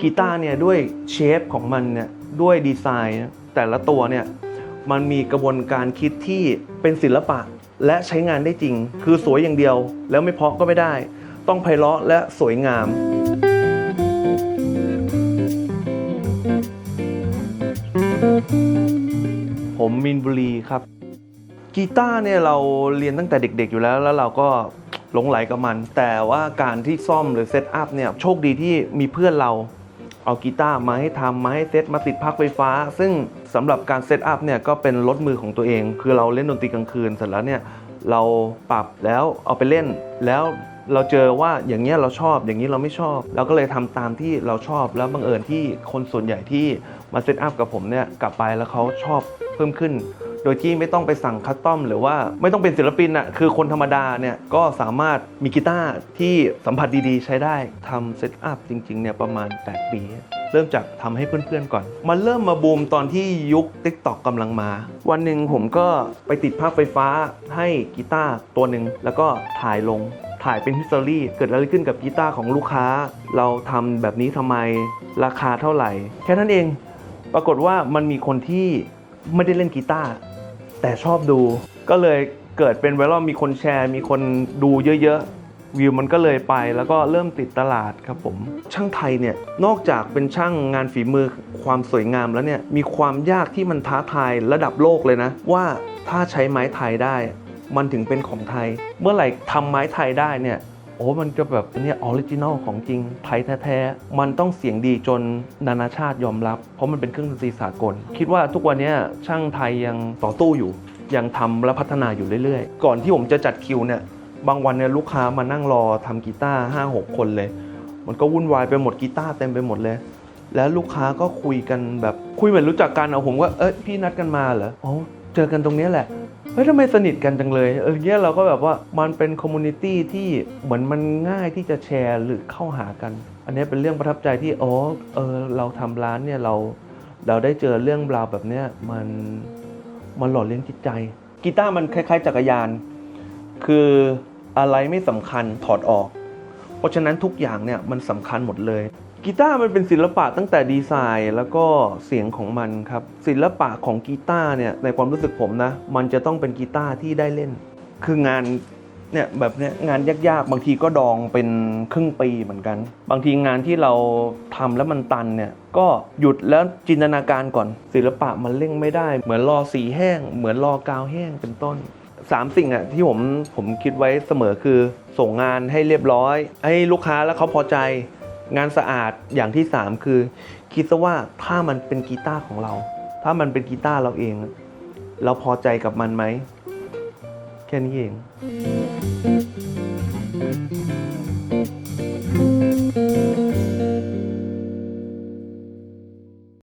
กีตาร์เนี่ยด้วยเชฟของมันเนี่ยด้วยดีไซน์ แต่ละตัวเนี่ยมันมีกระบวนการคิดที่เป็นศิลปะและใช้งานได้จริง คือสวยอย่างเดียว แล้วไม่เพาะก็ไม่ได้ ต้องไพเราะและสวยงามผมมินบุรีครับ กีตาร์เนี่ยเราเรียนตั้งแต่เด็กๆอยู่แล้ว แล้วเราก็หลงไหลกับมัน แต่ว่าการที่ซ่อมหรือเซตอัพเนี่ยโชคดีที่มีเพื่อนเราเอากีตาร์มาให้ทำมาให้เซตมาติดพักไฟฟ้า ซึ่งสำหรับการเซตอัพเนี่ยก็เป็นรถมือของตัวเอง คือเราเล่นดนตรีกลางคืนเสร็จแล้วเนี่ยเราปรับแล้วเอาไปเล่นแล้วเราเจอว่าอย่างเงี้ยเราชอบอย่างนี้เราไม่ชอบ เราก็เลยทำตามที่เราชอบแล้วบังเอิญที่คนส่วนใหญ่ที่มาเซตอัพกับผมเนี่ยกลับไปแล้วเขาชอบเพิ่มขึ้น โดยที่ไม่ต้องไปสั่งคัสตอมหรือว่าไม่ต้องเป็นศิลปินอะคือคนธรรมดาเนี่ยก็สามารถมีกีตาร์ที่สัมผัสดีๆ ใช้ได้ทำเซตอัพจริงๆเนี่ยประมาณ 8 ปี เริ่มจากทำให้เพื่อนๆก่อน มันเริ่มมาบูมตอนที่ยุค t ิ k t o k กำลังมา วันหนึ่งผมก็ไปติดภาพไฟฟ้าให้กีตาร์ตัวหนึ่งแล้วก็ถ่ายลงถ่ายเป็นฮิสตอรี่เกิดอะไรขึ้นกับกีตาร์ของลูกค้า เราทำแบบนี้ทำไมราคาเท่าไหร่ แค่นั้นเอง ปรากฏว่ามันมีคนที่ไม่ได้เล่นกีตาร์ แต่ชอบดู ก็เลยเกิดเป็นไวรัลมีคนแชร์ มีคนดูเยอะๆ วิวมันก็เลยไปแล้วก็เริ่มติดตลาดครับผม ช่างไทยเนี่ย นอกจากเป็นช่างงานฝีมือความสวยงามแล้วเนี่ย มีความยากที่มันท้าทายระดับโลกเลยนะ ว่าถ้าใช้ไม้ไทยได้ มันถึงเป็นของไทย เมื่อไหร่ทำไม้ไทยได้เนี่ย โอ้มันจะแบบเนี่ยออริจินอลของจริงไทยแท้ๆ มันต้องเสียงดีจนนานาชาติยอมรับ เพราะมันเป็นเครื่องดนตรีสากล คิดว่าทุกวันนี้ช่างไทยยังต่อตู้อยู่ ยังทำและพัฒนาอยู่เรื่อยๆ ก่อนที่ผมจะจัดคิวเนี่ยบางวันเนี่ยลูกค้ามานั่งรอทำกีตาร์ห้าหกคนเลย มันก็วุ่นวายไปหมดกีตาร์เต็มไปหมดเลย แล้วลูกค้าก็คุยกันแบบคุยเหมือนรู้จักกันเอาผมว่าเอ้ยพี่นัดกันมาเหรออ๋อเจอกันตรงเนี้ยแหละ เฮ้ยทำไมสนิทกันจังเลยเออเนี้ยเราก็แบบว่ามันเป็นคอมมูนิตี้ที่เหมือนมันง่ายที่จะแชร์หรือเข้าหากัน อันนี้เป็นเรื่องประทับใจที่อ๋อเออเราทำร้านเนี่ยเราเราได้เจอเรื่องราวแบบเนี้ยมันมันหล่อเลี้ยงจิตใจ กีตาร์มันคล้าย ๆ จักรยาน คืออะไรไม่สำคัญถอดออก เพราะฉะนั้นทุกอย่างเนี่ยมันสำคัญหมดเลย กีตาร์มันเป็นศิลปะตั้งแต่ดีไซน์แล้วก็เสียงของมันครับศิลปะของกีตาร์เนี่ยในความรู้สึกผมนะ มันจะต้องเป็นกีตาร์ที่ได้เล่น คืองานเนี่ยแบบเนี้ยงานยากๆ บางทีก็ดองเป็นครึ่งปีเหมือนกัน บางทีงานที่เราทำแล้วมันตันเนี่ยก็หยุดแล้วจินตนาการก่อน ศิลปะมันเร่งไม่ได้ เหมือนรอสีแห้ง เหมือนรอกาวแห้งเป็นต้นสามสิ่งอะที่ผมผมคิดไว้เสมอคือส่งงานให้เรียบร้อย ให้ลูกค้าแล้วเขาพอใจ งานสะอาดอย่างที่ 3 คือ คิดซะว่าถ้ามันเป็นกีตาร์ของเรา ถ้ามันเป็นกีตาร์เราเอง เราพอใจกับมันไหม แค่นี้เอง